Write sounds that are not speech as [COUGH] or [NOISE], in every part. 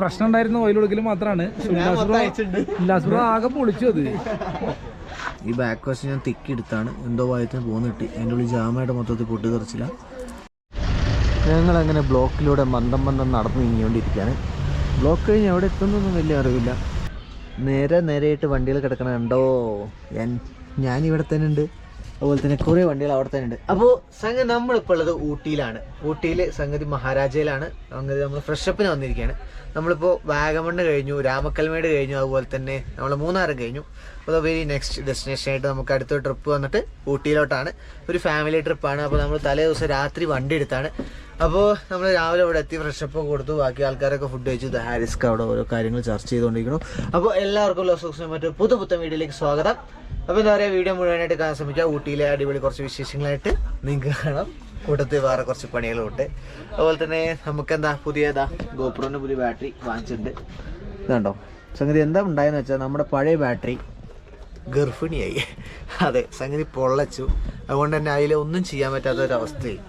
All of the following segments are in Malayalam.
പ്രശ്നം ഉണ്ടായിരുന്നു ഓയിൽ കൊടുക്കൽ മാത്രമാണ് ആകെ പൊളിച്ചു അത്. ഈ ബാക്ക് വശം ഞാൻ തിക്കി എടുത്താണ്. എന്തോ വായത്തിന് പോന്ന് കിട്ടി. അതിന്റെ ഉള്ളിൽ ജാമയുടെ മൊത്തത്തിൽ പൊട്ടി തെറിച്ചില്ല. ഞങ്ങൾ അങ്ങനെ ബ്ലോക്കിലൂടെ മന്ദം മന്ദം നടന്നു നീങ്ങിക്കൊണ്ടിരിക്കുകയാണ്. ബ്ലോക്ക് കഴിഞ്ഞ് എവിടെ എത്തുന്നൊന്നും വലിയ അറിവില്ല. നേരെ നേരെയായിട്ട് വണ്ടികൾ കിടക്കണ കണ്ടോ? ഞാൻ ഞാനിവിടെ തന്നെ ഉണ്ട്. അതുപോലെ തന്നെ കുറേ വണ്ടികൾ അവിടെ തന്നെ ഉണ്ട്. അപ്പോൾ സംഗതി നമ്മളിപ്പോൾ ഉള്ളത് ഊട്ടിയിലാണ്. ഊട്ടിയിൽ സംഗതി മഹാരാജയിലാണ്. സംഗതി നമ്മൾ ഫ്രഷപ്പിന് വന്നിരിക്കുകയാണ് നമ്മളിപ്പോൾ വാഗമണ്ണ് കഴിഞ്ഞു രാമക്കൽമേട് കഴിഞ്ഞു അതുപോലെ തന്നെ നമ്മൾ മൂന്നാറും കഴിഞ്ഞു. അപ്പോൾ വെരി നെക്സ്റ്റ് ഡെസ്റ്റിനേഷൻ ആയിട്ട് നമുക്ക് അടുത്ത ട്രിപ്പ് വന്നിട്ട് ഊട്ടിയിലോട്ടാണ്. ഒരു ഫാമിലി ട്രിപ്പാണ് അപ്പോൾ നമ്മൾ തലേ ദിവസം രാത്രി വണ്ടി എടുത്താണ്. അപ്പോൾ നമ്മൾ രാവിലെ ഇവിടെ എത്തി ഫ്രഷപ്പ് കൊടുത്തു. ബാക്കി ആൾക്കാരൊക്കെ ഫുഡ് കഴിച്ചു. ഹാരിസ്ക് അവിടെ ഓരോ കാര്യങ്ങൾ ചർച്ച ചെയ്തുകൊണ്ടിരിക്കുന്നു. അപ്പോൾ എല്ലാവർക്കും ലോസ് മറ്റൊരു പുതു പുത്തൻ വീഡിയോയിലേക്ക് സ്വാഗതം. അപ്പോൾ എന്താ പറയുക വീഡിയോ മുഴുവനായിട്ട് കാണാൻ ശ്രമിക്കുക. ഊട്ടിയിലെ അടിപൊളി കുറച്ച് വിശേഷങ്ങളായിട്ട് നിങ്ങൾക്ക് കാണാം. കൂട്ടത്തിൽ വേറെ കുറച്ച് പണികളുണ്ട്. അതുപോലെ തന്നെ നമുക്ക് നമുക്കെന്താ പുതിയതാ ഗോപ്രോന്റെ പുതിയ ബാറ്ററി വാങ്ങിച്ചിട്ടുണ്ട്. ഇതുണ്ടോ? സംഗതി എന്താ ഉണ്ടായെന്ന് വെച്ചാൽ നമ്മുടെ പഴയ ബാറ്ററി ഗർഭിണിയായി. അതെ സംഗതി പൊള്ളച്ചു. അതുകൊണ്ട് തന്നെ അതിൽ ഒന്നും ചെയ്യാൻ പറ്റാത്ത ഒരു അവസ്ഥയായി.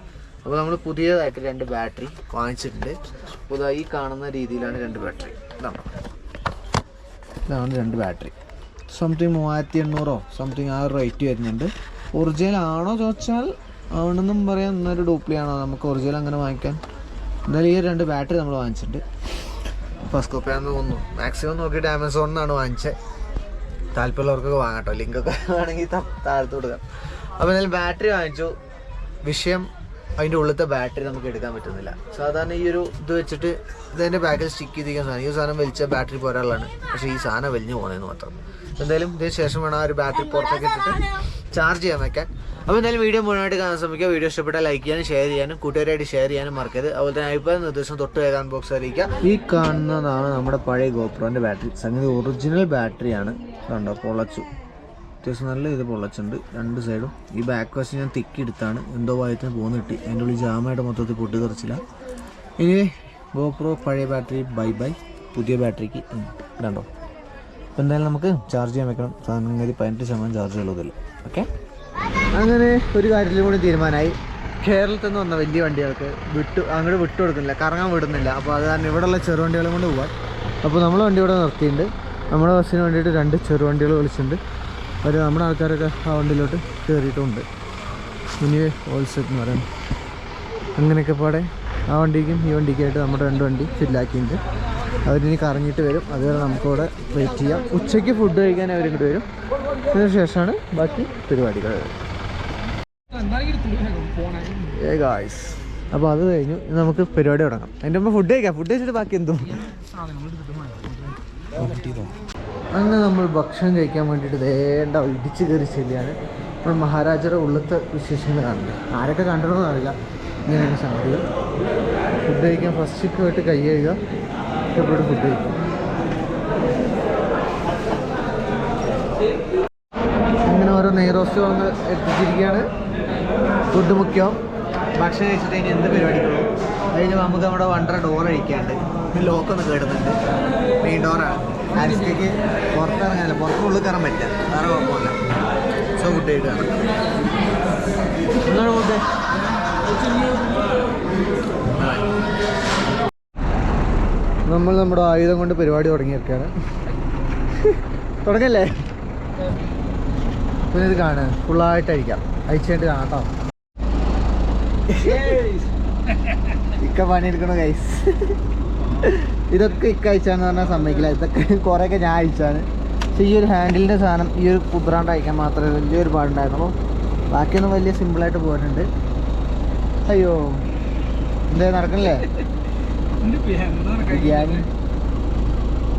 അപ്പോൾ നമ്മൾ പുതിയതായിട്ട് രണ്ട് ബാറ്ററി വാങ്ങിച്ചിട്ടുണ്ട്. പുതുതായി കാണുന്ന രീതിയിലാണ് രണ്ട് ബാറ്ററി. ഇതാണ് ഇതാണ് രണ്ട് ബാറ്ററി. സംതിങ് മൂവായിരത്തി എണ്ണൂറോ സംതിങ് ആ റേറ്റ് വരുന്നുണ്ട്. ഒറിജിനൽ ആണോ ചോദിച്ചാൽ ആണെന്നും പറയാം. എന്നൊരു ആണോ? നമുക്ക് ഒറിജിനൽ അങ്ങനെ വാങ്ങിക്കാൻ. എന്തായാലും ഈ രണ്ട് ബാറ്ററി നമ്മൾ വാങ്ങിച്ചിട്ടുണ്ട്. ഫസ്റ്റ് കോപ്പിയാണെന്ന് തോന്നുന്നു. മാക്സിമം നോക്കിയിട്ട് ആമസോണിൽ നിന്നാണ് വാങ്ങിച്ചത് താല്പര്യമുള്ളവർക്കൊക്കെ വാങ്ങാട്ടോ ലിങ്കൊക്കെ വേണമെങ്കിൽ താഴത്ത് കൊടുക്കാം അപ്പോൾ എന്തായാലും ബാറ്ററി വാങ്ങിച്ചു. വിഷയം അതിന്റെ ഉള്ളത്തെ ബാറ്ററി നമുക്ക് എടുക്കാൻ പറ്റുന്നില്ല. സാധാരണ ഈ ഒരു ഇത് വെച്ചിട്ട് ഇതിന്റെ ബാക്കിൽ സ്റ്റിക്ക് ചെയ്തിരിക്കുന്ന സാധനം. ഈ സാധനം വലിച്ച ബാറ്ററി പോരാളാണ് പക്ഷേ ഈ സാധനം വലിഞ്ഞു പോകുന്നതെന്ന് മാത്രം. എന്തായാലും ഇതിന് ശേഷം വേണം ആ ഒരു ബാറ്ററി പുറത്തേക്ക് ഇട്ടിട്ട് ചാർജ് ചെയ്യാൻ വെക്കാൻ. അപ്പോൾ എന്തായാലും വീഡിയോ മുഴുവനായിട്ട് കാണാൻ ശ്രമിക്കുക. വീഡിയോ ഇഷ്ടപ്പെട്ടാൽ ലൈക്ക് ചെയ്യാനും ഷെയർ ചെയ്യാനും കൂട്ടുകാരായിട്ട് ഷെയർ ചെയ്യാനും മറക്കരുത്. അതുപോലെ തന്നെ അഭിപ്രായ നിർദ്ദേശം തൊട്ട് വേഗം ബോക്സ് അറിയിക്കുക. ഈ കാണുന്നതാണ് നമ്മുടെ പഴയ ഗോപ്രോന്റെ ബാറ്ററി സംഗതി ഒറിജിനൽ ബാറ്ററിയാണ് കണ്ടോ പൊളച്ചു. അത്യാവശ്യം നല്ല ഇത് പൊള്ളച്ചുണ്ട്. രണ്ട് സൈഡും. ഈ ബാക്ക് വശം ഞാൻ തിക്കി എടുത്താണ്. എന്തോ ഭാഗത്തിന് പോന്ന് കിട്ടി. അതിന്റെ ഉള്ളിൽ ജാമായിട്ട് മൊത്തത്തിൽ പൊട്ടി തെറിച്ചില്ല ഇനി ഗോപ്രോ പഴയ ബാറ്ററി ബൈ ബൈ പുതിയ ബാറ്ററിക്ക് ഇടണ്ടോ അപ്പോൾ എന്തായാലും നമുക്ക് ചാർജ് ചെയ്യാൻ വെക്കണം. സംഗതി പതിനെട്ട് ശതമാനം ചാർജ് ഉള്ളതല്ല ഓക്കെ അങ്ങനെ ഒരു കാര്യത്തിലും കൂടി തീരുമാനമായി. കേരളത്തിൽ നിന്ന് വന്ന വലിയ വണ്ടികൾക്ക് വിട്ടു അങ്ങോട്ട് വിട്ടു കൊടുക്കുന്നില്ല. കറങ്ങാൻ വിടുന്നില്ല. അപ്പോൾ അത് കാരണം ഇവിടെയുള്ള ചെറുവണ്ടികളും കൊണ്ട് പോകാൻ അപ്പോൾ നമ്മൾ വണ്ടി ഇവിടെ നിർത്തിയിട്ടുണ്ട്. നമ്മുടെ ബസ്സിന് വേണ്ടിയിട്ട് രണ്ട് ചെറുവണ്ടികൾ വിളിച്ചിട്ടുണ്ട്. അവർ നമ്മുടെ ആൾക്കാരൊക്കെ ആ വണ്ടിയിലോട്ട് കയറിയിട്ടുമുണ്ട് ഇനി ഹോൾസെറ്റ് എന്ന് പറയാം. അങ്ങനെയൊക്കെ പാടെ ആ വണ്ടിക്കും ഈ വണ്ടിക്കായിട്ട് നമ്മുടെ രണ്ട് വണ്ടി ഫില്ലാക്കിയിട്ടുണ്ട് അവരിനി കറങ്ങിയിട്ട് വരും. അതുവരെ നമുക്കവിടെ വെയിറ്റ് ചെയ്യാം. ഉച്ചയ്ക്ക് ഫുഡ് കഴിക്കാൻ അവരിങ്ങോട്ട് വരും. അതിന് ശേഷമാണ് ബാക്കി പരിപാടികൾ. ഏ അപ്പോൾ അത് കഴിഞ്ഞു. നമുക്ക് പരിപാടി തുടങ്ങാം. അതിന്റെ മുമ്പ് ഫുഡ് കഴിക്കാം. ഫുഡ് കഴിച്ചിട്ട് ബാക്കി എന്തോ അങ്ങനെ നമ്മൾ ഭക്ഷണം കഴിക്കാൻ വേണ്ടിയിട്ട് വേണ്ട ഇടിച്ചു കയറി ചെല്ലിയാണ് ഇപ്പോൾ മഹാരാജയുടെ ഉള്ളത്തെ വിശേഷങ്ങൾ കാണുന്നത് ആരൊക്കെ കണ്ടിട്ടുണ്ടോ അറിയില്ല ഇങ്ങനെയാണ് സംഗതികൾ ഫുഡ് കഴിക്കാൻ ഫസ്റ്റ് പോയിട്ട് കൈ കഴുകുക. ഇപ്പോഴും ഫുഡ് കഴിക്കും. അങ്ങനെ ഓരോ നെയ്റോസ്റ്റ് വന്ന് എത്തിച്ചിരിക്കുകയാണ് ഫുഡ് മുഖ്യം ഭക്ഷണം കഴിച്ചിട്ട് ഇനി എന്ത് പരിപാടിക്കുള്ളൂ കഴിഞ്ഞ് നമുക്ക് നമ്മുടെ വണ്ടർ ഡോർ അഴിക്കാണ്ട് ലോക്കൊന്ന് കേടുന്നുണ്ട്. മെയിൻ ഡോറാണ് ആരിസ്റ്റേക്ക് പുറത്തിറങ്ങാനില്ല പുറത്തുള്ളിൽ കയറാൻ പറ്റില്ല. വേറെ കുഴപ്പമില്ല. സോ എന്താണ് ഫുഡ് നമ്മൾ നമ്മുടെ ആയുധം കൊണ്ട് പരിപാടി തുടങ്ങിയിരിക്കുകയാണ്. തുടങ്ങല്ലേ? പിന്നെ ഇത് കാണ്. ഫുള്ളായിട്ട് അഴിക്കാം അഴിച്ചിട്ട് കാണാം കേട്ടോ. ഇക്ക പണിയെടുക്കണോ ഗൈസ് ഇതൊക്കെ ഇക്ക അയച്ചാന്ന് പറഞ്ഞാൽ സമ്മതിക്കില്ല. ഇതൊക്കെ കുറേയൊക്കെ ഞാൻ അയച്ചാണ്. പക്ഷേ ഈ ഒരു ഹാൻഡിലിന്റെ സാധനം ഈ ഒരു കുതിരാണ്ട് അയക്കാൻ മാത്രമേ വലിയൊരു പാടുണ്ടായിരുന്നു അപ്പോൾ ബാക്കിയൊന്നും വലിയ സിമ്പിളായിട്ട് പോയിട്ടുണ്ട്. അയ്യോ എന്താ നടക്കണില്ലേ?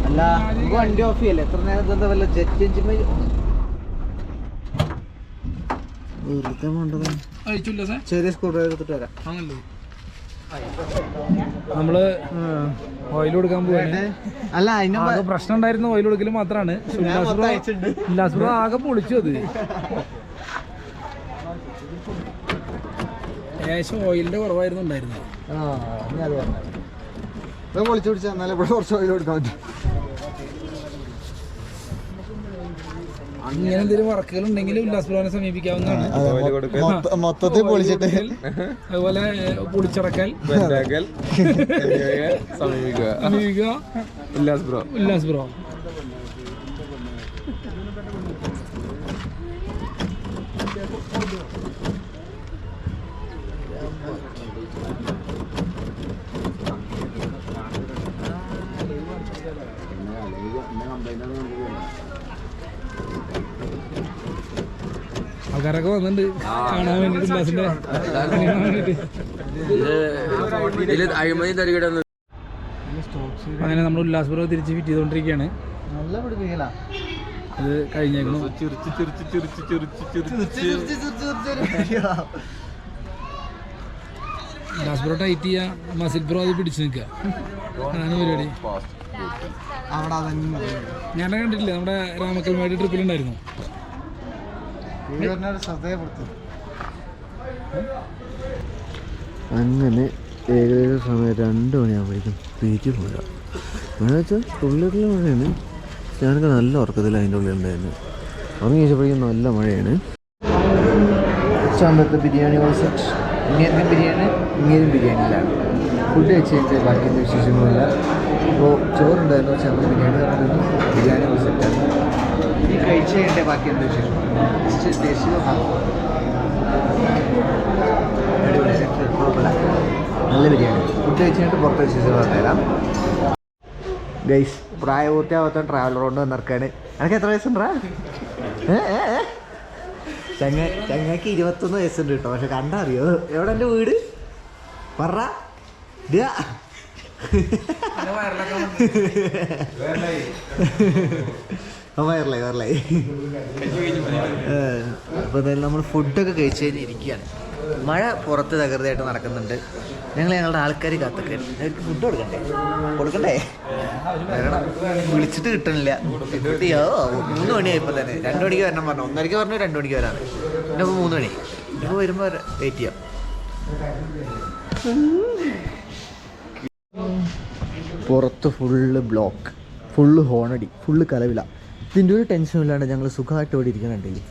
അല്ല നമുക്ക് വണ്ടി ഓഫ് ചെയ്യല്ലേ? എത്ര നേരം എന്താ വല്ല ജെറ്റ് വെറുതെ അയച്ചില്ല ചെറിയ സ്കൂട്ടർ ഡ്രൈവർ എടുത്തിട്ട് വരാം. ആണല്ലോ. നമ്മൾ ഓയിൽ കൊടുക്കാൻ പോവാണ്. അല്ല അതിന്റെ പ്രശ്നം ഉണ്ടായിരുന്ന ഓയിൽ കൊടുക്കൽ മാത്രമാണ് ആകെ പൊളിച്ചു അത്. ഏകദേശം ഓയിലിന്റെ കുറവായിരുന്നു ഉണ്ടായിരുന്നത്. ആ പൊളിച്ചു പിടിച്ചാൽ ഇവിടെ കുറച്ച് ഓയിൽ കൊടുക്കാൻ പറ്റും. ഇങ്ങനെ എന്തെങ്കിലും വർക്കുകൾ ഉണ്ടെങ്കിൽ ഉല്ലാസ് ബ്രോനെ സമീപിക്കാവുന്നതാണ്. മൊത്തത്തിൽ പൊളിച്ചിട്ട്. അതുപോലെ പൊളിച്ചടക്കൽ. സമീപിക്കുക. സമീപിക്കുക. ഉല്ലാസ് ബ്രോ. ഉല്ലാസ് ബ്രോ. ആൾക്കാരൊക്കെ വന്നിട്ടുണ്ട് കാണാൻ വേണ്ടിട്ട് അങ്ങനെ നമ്മൾ ഉല്ലാസ് ബ്രോ തിരിച്ച് ഫിറ്റ് ചെയ്തുകൊണ്ടിരിക്കുകയാണ് നല്ല പിടിപ്പിക്കല അത് കഴിഞ്ഞേക്കണം ചിരിച്ച് ചിരിച്ച് ചിരിച്ച് ചിരിച്ച് ചിരിച്ച് ഉല്ലാസ് ബ്രോ ടൈറ്റ് ചെയ്യുക മസിൽ ബ്രോ അത് പിടിച്ചു നിൽക്കുക അതാണ് പരിപാടി ഞാൻ കണ്ടിട്ടില്ല നമ്മുടെ രാമക്കൽമാരി ട്രിപ്പിലുണ്ടായിരുന്നു അങ്ങനെ ഏകദേശം സമയം രണ്ട് മണിയാകുമ്പോഴേക്കും ബീച്ചിൽ പോയ മഴ വെച്ചാൽ തുള്ളിട്ടുള്ള മഴയാണ്. ഞാനൊക്കെ നല്ല ഉറക്കത്തിൽ അതിന്റെ ഉള്ളിൽ ഉണ്ടായിരുന്നു. ഉറങ്ങി വെച്ചപ്പോഴേക്കും നല്ല മഴയാണ്. ഉച്ചാമ്പത്തെ ബിരിയാണി സെറ്റ് ഇങ്ങനത്തെ ബിരിയാണി ഇങ്ങനെ ബിരിയാണിയിലാണ് ഫുഡ് വെച്ച് കഴിഞ്ഞാൽ ബാക്കിയൊന്നും വിശേഷങ്ങളില്ല. അപ്പോൾ ചോറുണ്ടായിരുന്നു ഉച്ചാമ്പത്തെ ബിരിയാണി ബിരിയാണി സെറ്റാണ് ഈ കഴിച്ച് കഴിഞ്ഞാൽ ബാക്കി എന്താ വിശേഷം ജസ്റ്റ് ടേസ്റ്റ് നല്ല ബിരിയാണി. ഫുഡ് കഴിച്ച് കഴിഞ്ഞിട്ട് പുറത്ത് വിശേഷം പറഞ്ഞുതരാം ഗൈസ് പ്രായപൂർത്തിയാവാത്ത ട്രാവലർ കൊണ്ട് വന്നിറക്കാണ്. എനിക്ക് എത്ര വയസ്സുണ്ടാ? ചങ്ങ ചങ്ങക്ക് ഇരുപത്തൊന്ന് വയസ്സുണ്ട് കേട്ടോ. പക്ഷെ കണ്ടറിയോ? എവിടെ എന്റെ വീട്? പറ. [LAUGHS] വയറിലായി വയറിലായി. അപ്പോൾ എന്തായാലും നമ്മൾ ഫുഡൊക്കെ കഴിച്ച് കഴിഞ്ഞ് ഇരിക്കുകയാണ്. മഴ പുറത്ത് തകൃതിയായിട്ട് നടക്കുന്നുണ്ട്. ഞങ്ങൾ ഞങ്ങളുടെ ആൾക്കാർ കാത്തൊക്കെ ഞങ്ങൾക്ക് ഫുഡ് കൊടുക്കണ്ടേ? കൊടുക്കണ്ടേ? വരണം. വിളിച്ചിട്ട് കിട്ടണില്ല. കിട്ടിയോ മൂന്ന് മണിയായി ഇപ്പോൾ തന്നെ. രണ്ട് മണിക്ക് വരണം പറഞ്ഞു. ഒന്നരയ്ക്ക് പറഞ്ഞു രണ്ട് മണിക്ക് വരാണ് പിന്നെ ഇപ്പോൾ മൂന്ന് മണി. ഇപ്പോൾ വരുമ്പോൾ വെയിറ്റ് ചെയ്യാം. പുറത്ത് ഫുള്ള് ബ്ലോക്ക് ഫുള്ള് ഹോണടി ഫുള്ള് കലവില. ഇതിന്റെ ഒരു ടെൻഷനും ഇല്ലാണ്ട് ഞങ്ങൾ സുഖമായിട്ട് ഇവിടെ ഇരിക്കുന്നുണ്ട്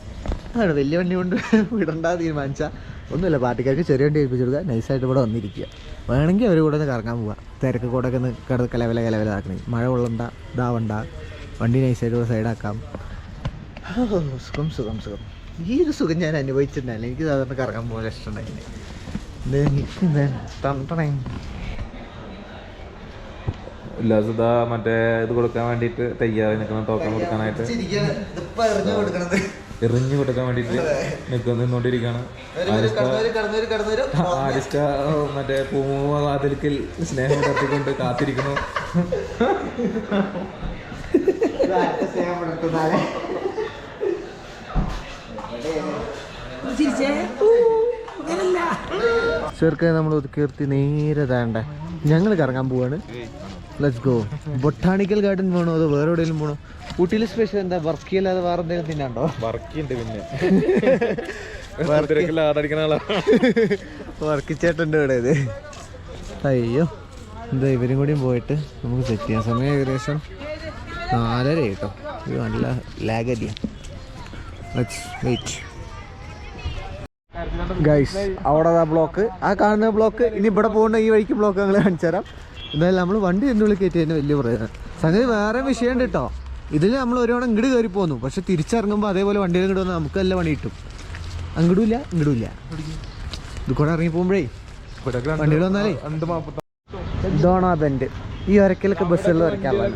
അതാണ് വലിയ വണ്ടി കൊണ്ട് വിടണ്ട തീരുമാനിച്ചാൽ ഒന്നുമില്ല പാർട്ടിക്കാർക്ക് ചെറിയ വണ്ടി ഏൽപ്പിച്ചു കൊടുക്കുക. നൈസായിട്ട് ഇവിടെ വന്നിരിക്കുക. വേണമെങ്കിൽ അവർ കൂടെ ഒന്ന് കറങ്ങാൻ പോവുക. തിരക്ക് കൂടെ ഒക്കെ ഒന്ന് കിടന്ന് കലവില കലവിലാക്കണേ മഴ കൊള്ളണ്ട ഇതാവണ്ട. വണ്ടി നൈസായിട്ട് ഇവിടെ സൈഡാക്കാം സുഖം സുഖം സുഖം. ഈ ഒരു സുഖം ഞാൻ അനുഭവിച്ചിട്ടുണ്ടായില്ല. എനിക്ക് സാധാരണ കറങ്ങാൻ പോകാൻ ഇഷ്ടമുണ്ടായില്ലേ. നിൽക്കുന്നേ തണ്ടണേ ഉല്ലാസത മറ്റേ ഇത് കൊടുക്കാൻ വേണ്ടിയിട്ട് തയ്യാറായി നിൽക്കണം ടോക്കൺ കൊടുക്കാനായിട്ട് എറിഞ്ഞു കൊടുക്കാൻ വേണ്ടിയിട്ട് നിൽക്കുന്ന നിന്നോണ്ടിരിക്കുകയാണ് ആരിസ്റ്റ മറ്റേ പൂമുവ വാതിൽക്കൽ സ്നേഹം കത്തിക്കൊണ്ട് കാത്തിരിക്കുന്നു. ചെറുക്കായി നമ്മൾ ഒതുക്കിർത്തി നേരെ താണ്ട. ഞങ്ങൾ കറങ്ങാൻ പോവാണ്. ലെറ്റ്സ് ഗോ ബൊട്ടാണിക്കൽ ഗാർഡൻ പോകണോ അതോ വേറെ എവിടെയെങ്കിലും പോകണോ ഊട്ടിയിൽ സ്പെഷ്യൽ എന്താ? വർക്ക് അല്ലാതെ വേറെ എന്തെങ്കിലും തിന്നാണ്ടോ വർക്കുണ്ട് പിന്നെ. [LAUGHS] വർക്ക്. ചേട്ടന്റെ ഇവിടെ ഇത്. അയ്യോ. എന്താ ഇവരും കൂടിയും പോയിട്ട് നമുക്ക് സെറ്റ് ചെയ്യാം. സമയം ഏകദേശം നാലര കേട്ടോ. ഇത് നല്ല ലാഗരിയ വെയിറ്റ് ഗൈസ് അവിടെ ആ ബ്ലോക്ക് ആ കാണുന്ന ബ്ലോക്ക് ഇനി ഇവിടെ പോകുന്ന ഈ വഴിക്ക് ബ്ലോക്ക് ഞങ്ങൾ കാണിച്ചു തരാം എന്തായാലും നമ്മൾ വണ്ടി എന്നുള്ളിൽ കയറ്റി തന്നെ വലിയ പ്രയോജനം സംഗതി വേറെ വിഷയമുണ്ട് കേട്ടോ ഇതിൽ നമ്മൾ ഒരുപാട് ഇങ്ങോട്ട് കയറി പോന്നു. പക്ഷെ തിരിച്ചിറങ്ങുമ്പോൾ അതേപോലെ വണ്ടിയിൽ ഇങ്ങോട്ട് വന്നാൽ നമുക്ക് നല്ല പണി കിട്ടും. അങ്ങോട്ടും ഇല്ല ഇങ്ങോട്ടും ഇല്ല ഇത് കൂടെ ഇറങ്ങി പോകുമ്പോഴേ വണ്ടിയിൽ വന്നാലേ. ഇതാണ് ബെൻഡ്. ഈ ഒരക്കലൊക്കെ ബസ്സുകളിൽ വരയ്ക്കാനുള്ള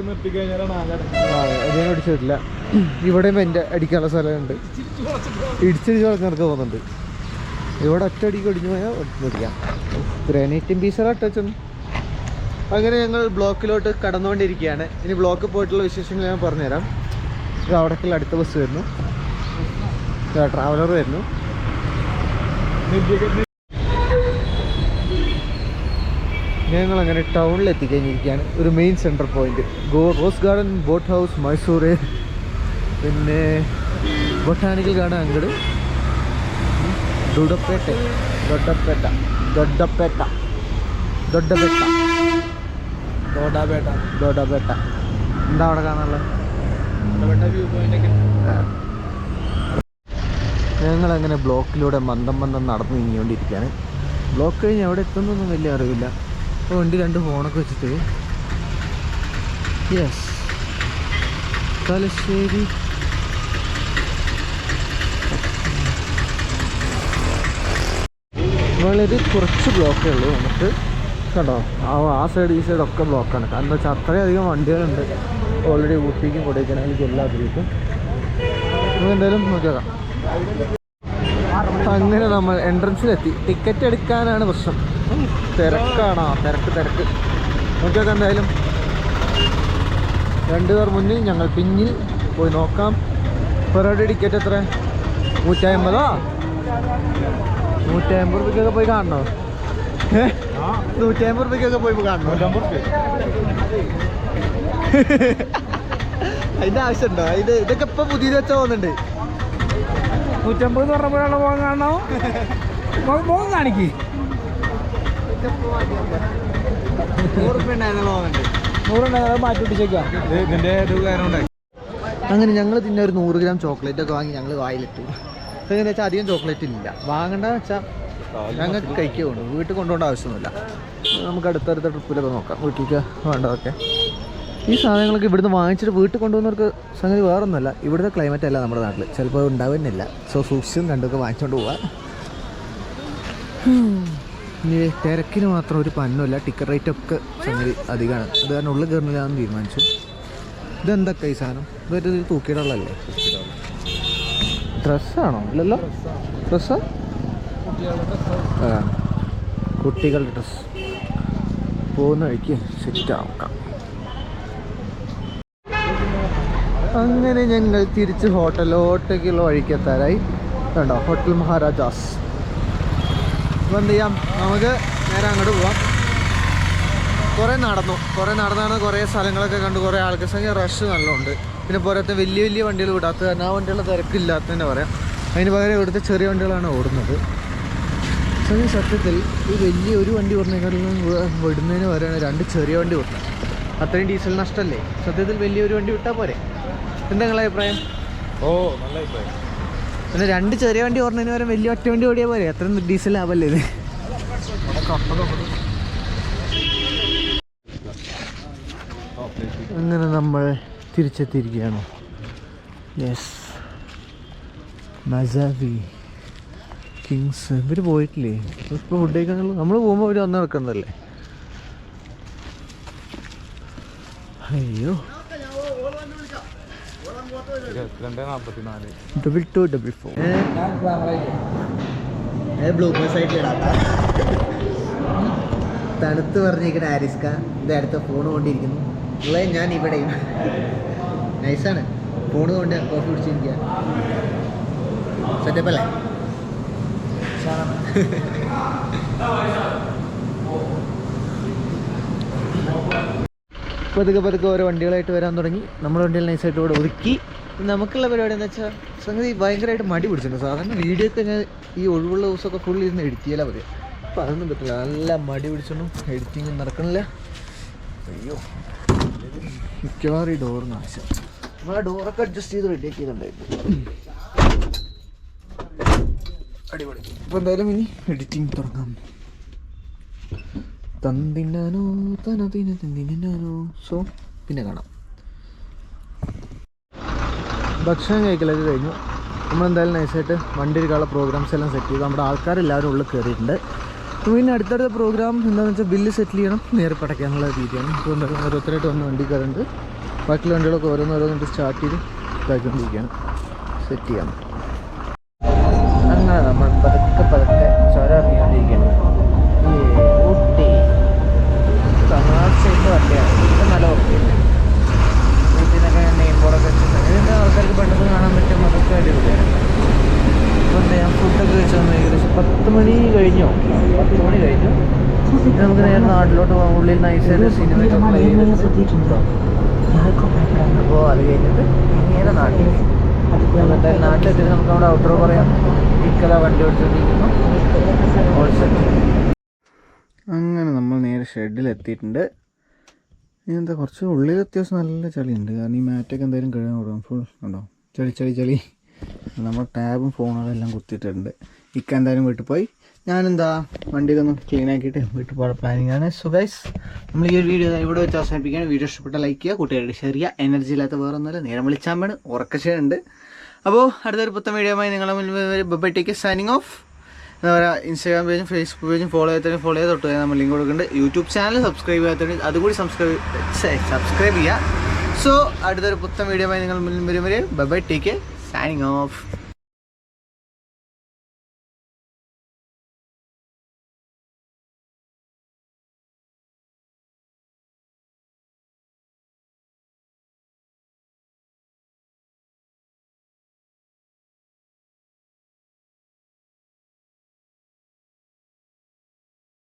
ഞാൻ അടിച്ചിട്ടില്ല. ഇവിടെയും എന്റെ അടിക്കാനുള്ള സ്ഥലമുണ്ട്. ഇടിച്ചിടിച്ച് വളർന്നവർക്ക് പോകുന്നുണ്ട്. ഇവിടെ ഒറ്റ അടിക്ക് ഒടിഞ്ഞു പോയാൽ ഒടിക്കാം ഗ്രാനൈറ്റും പീസറ ടച്ചും അങ്ങനെ ഞങ്ങൾ ബ്ലോക്കിലോട്ട് കടന്നുകൊണ്ടിരിക്കുകയാണ്. ഇനി ബ്ലോക്കിൽ പോയിട്ടുള്ള വിശേഷങ്ങൾ ഞാൻ പറഞ്ഞുതരാം. ഇത് അവിടേക്കുള്ള അടുത്ത ബസ് വരുന്നു. ട്രാവലർ വരുന്നു. ഞങ്ങൾ അങ്ങനെ ടൗണിൽ എത്തിക്കഴിഞ്ഞിരിക്കുകയാണ്. ഒരു main centre point go rose garden boat house Mysore പിന്നെ ബൊട്ടാണിക്കൽ ഗാർഡൻ അങ്ങട്. ദുഡപ്പേട്ട. ദൊഡപ്പേട്ട. ദൊഡപ്പേട്ട. ദൊഡപ്പേട്ട. തോടാപേട്ട ദൊഡപ്പേട്ട എന്താ അവിടെ കാണാനുള്ളത് ഞങ്ങളങ്ങനെ ബ്ലോക്കിലൂടെ മന്ദം മന്ദം നടന്നു നീങ്ങിക്കൊണ്ടിരിക്കുകയാണ്. ബ്ലോക്ക് കഴിഞ്ഞ് അവിടെ എത്തുന്നൊന്നും വലിയ അറിവില്ല. അപ്പോൾ വണ്ടി രണ്ട് ഫോണൊക്കെ വെച്ചിട്ട്. യെസ് തലശ്ശേരി. വളരെ കുറച്ച് ബ്ലോക്കേ ഉള്ളൂ നമുക്ക്. കണ്ടോ ആ ആ സൈഡ് ഈ സൈഡ് ഒക്കെ ബ്ലോക്കാണ്. കാരണം വെച്ചാൽ അത്രയധികം വണ്ടികളുണ്ട്. ഓൾറെഡി ഊട്ടിക്കും കൊടൈക്കനാലിക്കും എല്ലാത്തിലേക്കും നമുക്ക് എന്തായാലും നോക്കിയേക്കാം അങ്ങനെ നമ്മൾ എൻട്രൻസിലെത്തി ടിക്കറ്റ് എടുക്കാനാണ് പ്രശ്നം. തിരക്കാണോ? തിരക്ക് തിരക്ക്. നോക്കിയേക്കാം എന്തായാലും. രണ്ടുപേർ മുന്നിൽ ഞങ്ങൾ പിന്നിൽ പോയി നോക്കാം. പെറുടെ ടിക്കറ്റ് എത്ര? നൂറ്റി അമ്പതോ നൂറ്റി അമ്പത് റുപ്യൊക്കെ പോയി കാണണോ? നൂറ്റമ്പത് റുപ്യക്കൊക്കെ പോയി കാണണോ. അതിന്റെ ആവശ്യമുണ്ടോ ഇത് ഇതൊക്കെ ഇപ്പൊ പുതിയത് വെച്ചാ പോകുന്നുണ്ട് നൂറ്റമ്പത് എന്ന് പറഞ്ഞപ്പോഴാണ് പോകാൻ കാണണോ? പോകാൻ കാണിക്ക്. മാറ്റി പിടിച്ചേക്കാം. ഇതിന്റെ ഒരു കാരണം ഉണ്ടായി അങ്ങനെ ഞങ്ങൾ പിന്നെ ഒരു നൂറ് ഗ്രാം ചോക്ലേറ്റ് ഒക്കെ വാങ്ങി ഞങ്ങൾ വായിലിട്ടു. എങ്ങനെ വെച്ചാൽ അധികം ചോക്ലേറ്റ് ഇല്ല. വാങ്ങണ്ട വെച്ചാൽ ഞങ്ങൾക്ക് കഴിക്കുള്ളൂ വീട്ടിൽ കൊണ്ടുപോകേണ്ട ആവശ്യമൊന്നുമില്ല. നമുക്ക് അടുത്തടുത്ത ട്രിപ്പിലൊക്കെ നോക്കാം. വീട്ടിലേക്ക് വേണ്ടതൊക്കെ. ഈ സാധനങ്ങളൊക്കെ ഇവിടുന്ന് വാങ്ങിച്ചിട്ട് വീട്ടിൽ കൊണ്ടുപോകുന്നവർക്ക് സംഗതി വേറൊന്നുമല്ല. ഇവിടുത്തെ ക്ലൈമറ്റ് അല്ല നമ്മുടെ നാട്ടിൽ ചിലപ്പോൾ ഉണ്ടാവുന്നില്ല. സോ സൂക്ഷിച്ചും കണ്ടൊക്കെ വാങ്ങിച്ചുകൊണ്ട് പോവാം. ഇനി തിരക്കിന് മാത്രം ഒരു പന്നുമില്ല. ടിക്കറ്റ് റേറ്റ് ഒക്കെ സംഗതി അധികമാണ്. അത് കാരണം ഉള്ളിൽ കയറുന്നില്ലാന്ന് തീരുമാനിച്ചു. ഇതെന്തൊക്കെ ഈ സാധനം? ഇതൊരു തൂക്കിയിടുള്ളല്ലേ ഡ്രസ്സാണോ ഇല്ലല്ലോ. ഡ്രസ്സാ ആ കുട്ടികളുടെ ഡ്രസ്സ്. പോകുന്ന വഴിക്ക് സെറ്റ് ആക്കാം അങ്ങനെ ഞങ്ങൾ തിരിച്ച് ഹോട്ടലോട്ടേക്കുള്ള വഴിക്ക് എത്താറായി കണ്ടോ ഹോട്ടൽ മഹാരാജാസ്. അപ്പോൾ എന്ത് ചെയ്യാം? നമുക്ക് നേരെ അങ്ങോട്ട് പോവാം. കുറേ നടന്നു. കുറേ നടന്നാണ് കുറേ സ്ഥലങ്ങളൊക്കെ കണ്ട് കുറേ ആൾക്കാർ. സംഖ്യ റഷ് നല്ലോണ്ട്. പിന്നെ പോരാത്ത വലിയ വലിയ വണ്ടികൾ വിടാത്തത് കാരണം ആ വണ്ടികളുടെ തിരക്കില്ലാത്ത തന്നെ പറയാം. അതിന് പകരം ഇവിടുത്തെ ചെറിയ വണ്ടികളാണ് ഓടുന്നത്. സംഗതി സത്യത്തിൽ ഈ വലിയ ഒരു വണ്ടി പറഞ്ഞേക്കാളും വിടുന്നതിന് പകരമാണ് രണ്ട് ചെറിയ വണ്ടി വിട്ടത് അത്രയും ഡീസൽ നഷ്ടമല്ലേ സത്യത്തിൽ വലിയൊരു വണ്ടി വിട്ടാൽ പോരെ? എന്താ നിങ്ങളെ അഭിപ്രായം? ഓ നല്ല അഭിപ്രായം. പിന്നെ രണ്ട് ചെറിയ വണ്ടി ഓർണതിന് പകരം വലിയ ഒറ്റ വണ്ടി ഓടിയാൽ പോരെ? അത്രയും ഡീസൽ ലാഭമല്ലേ ഇത്? അങ്ങനെ നമ്മൾ തിരിച്ചെത്തിയിരിക്കുകയാണ്. യെസ് മസാവി. കിങ്സ് ഇവർ പോയിട്ടില്ലേ? ഇപ്പോൾ ഫുഡ് കഴിക്കാനുള്ളൂ നമ്മൾ പോകുമ്പോൾ ഇവർ വന്ന് നടക്കുന്നതല്ലേ? അയ്യോ. ഡബിൾ ടു ഡബിൾ ഫോർ തണുത്ത് പറഞ്ഞിരിക്കണ ആരിസ്ക ഇത് അടുത്ത ഫോൺ കൊണ്ടിരിക്കുന്നു. ഉള്ളത് ഞാൻ ഇവിടെ നൈസാണ് ഫോൺ കൊണ്ട് കോഫി കുടിച്ചിരിക്കുക സെറ്റപ്പ് അല്ലേ [LAUGHS] പതുക്കെ പതുക്കെ ഓരോ വണ്ടികളായിട്ട് വരാൻ തുടങ്ങി. നമ്മുടെ വണ്ടികൾ നൈസായിട്ട് ഇവിടെ ഒതുക്കി. നമുക്കുള്ള പരിപാടി എന്താ വെച്ചാൽ സംഗതി ഭയങ്കരമായിട്ട് മടി പിടിച്ചിട്ടുണ്ട്. സാധാരണ വീഡിയോ ഒക്കെ ഞാൻ ഈ ഒഴിവുള്ള ദിവസമൊക്കെ ഫുൾ ഇരുന്ന് എഡിറ്റ് മതി. അപ്പം അതൊന്നും പറ്റില്ല നല്ല മടി പിടിച്ചൊന്നും എഡിറ്റിങ് നടക്കണില്ല. അയ്യോ. മിക്കവാറും ഈ ഡോർ നാശം. നമ്മൾ ഡോറൊക്കെ അഡ്ജസ്റ്റ് ചെയ്ത് റെഡിയാക്കി ചെയ്തിട്ടുണ്ടായിരുന്നു അടിപൊളി. അപ്പോൾ എന്തായാലും ഇനി എഡിറ്റിംഗ് തുടങ്ങാം. തന്തിനാനോ തനതിന തന്തിനാനോ. സോ പിന്നെ കാണാം. ഭക്ഷണം കഴിക്കലൊക്കെ കഴിഞ്ഞു. നമ്മളെന്തായാലും നൈസായിട്ട് വണ്ടി ഒരുക്കാനുള്ള പ്രോഗ്രാംസ് എല്ലാം സെറ്റ് ചെയ്തു. നമ്മുടെ ആൾക്കാരെല്ലാവരും ഉള്ളിൽ കയറിയിട്ടുണ്ട് പിന്നെ അടുത്തടുത്ത പ്രോഗ്രാം എന്താണെന്ന് വെച്ചാൽ ബില്ല് സെറ്റിൽ ചെയ്യണം. നേരെ പടയ്ക്കാനുള്ള രീതിയാണ്. ഇപ്പോൾ എന്തായാലും ഓരോരുത്തരായിട്ട് വന്ന് വണ്ടി കയറുന്നുണ്ട്. ബാക്കിയുള്ള വണ്ടികളൊക്കെ ഓരോന്നോരോന്നിട്ട് സ്റ്റാർട്ട് ചെയ്ത് ഇതാക്കിക്കൊണ്ടിരിക്കുകയാണ്. സെറ്റ് ചെയ്യണം നേരെ ഷെഡിൽ എത്തിയിട്ടുണ്ട്. ഇനി എന്താ കുറച്ച് ഉള്ളിൽ അത്യാവശ്യം നല്ല ചളിയുണ്ട്. കാരണം ഈ മാറ്റൊക്കെ എന്തായാലും കഴുകാൻ കൊടുക്കും ഫുൾ ഉണ്ടോ? ചളി ചളി ചളി. നമ്മൾ ടാബും ഫോണുകളെല്ലാം കുത്തിയിട്ടുണ്ട്. ഇക്ക എന്തായാലും വീട്ടിൽ പോയി. ഞാനെന്താ വണ്ടിയൊക്കെ ഒന്ന് ക്ലീൻ ആക്കിയിട്ട് വീട്ടിൽ പോകാൻ പ്ലാനിങ് ആണ്. സോ ഗൈസ് നമ്മൾ ഈ ഒരു വീഡിയോ ഇവിടെ വെച്ച് അവസാനിപ്പിക്കുകയാണ്. വീഡിയോ ഇഷ്ടപ്പെട്ട ലൈക്ക് ചെയ്യുക കുട്ടികളുടെ ഷെയർ ചെയ്യുക. എനർജി ഇല്ലാത്ത വേറെ ഒന്നുമില്ല നേരം വിളിച്ചാൽ വേണം ഉറക്കശയുണ്ട് അപ്പോൾ അടുത്തൊരു പുത്തൻ വീഡിയോ ആയി നിങ്ങളെ മുന്നിൽ ടേക്ക് സൈനിങ് ഓഫ് എന്താ പറയുക ഇൻസ്റ്റാഗ്രാം പേജും ഫേസ്ബുക്ക് പേജും ഫോളോ ചെയ്തതിന് ഫോളോ ചെയ്ത് തൊട്ട് നമ്മൾ ലിങ്ക് കൊടുക്കുന്നുണ്ട് യൂട്യൂബ് ചാനൽ സബ്സ്ക്രൈബ് ചെയ്യാത്തതിന് അതുകൂടി സബ്സ്ക്രൈബ് സബ്സ്ക്രൈബ് ചെയ്യുക സോ അടുത്തൊരു പുത്തൻ ആയി നിങ്ങൾ മുന്നിൽ വരും വരെ. By take signing of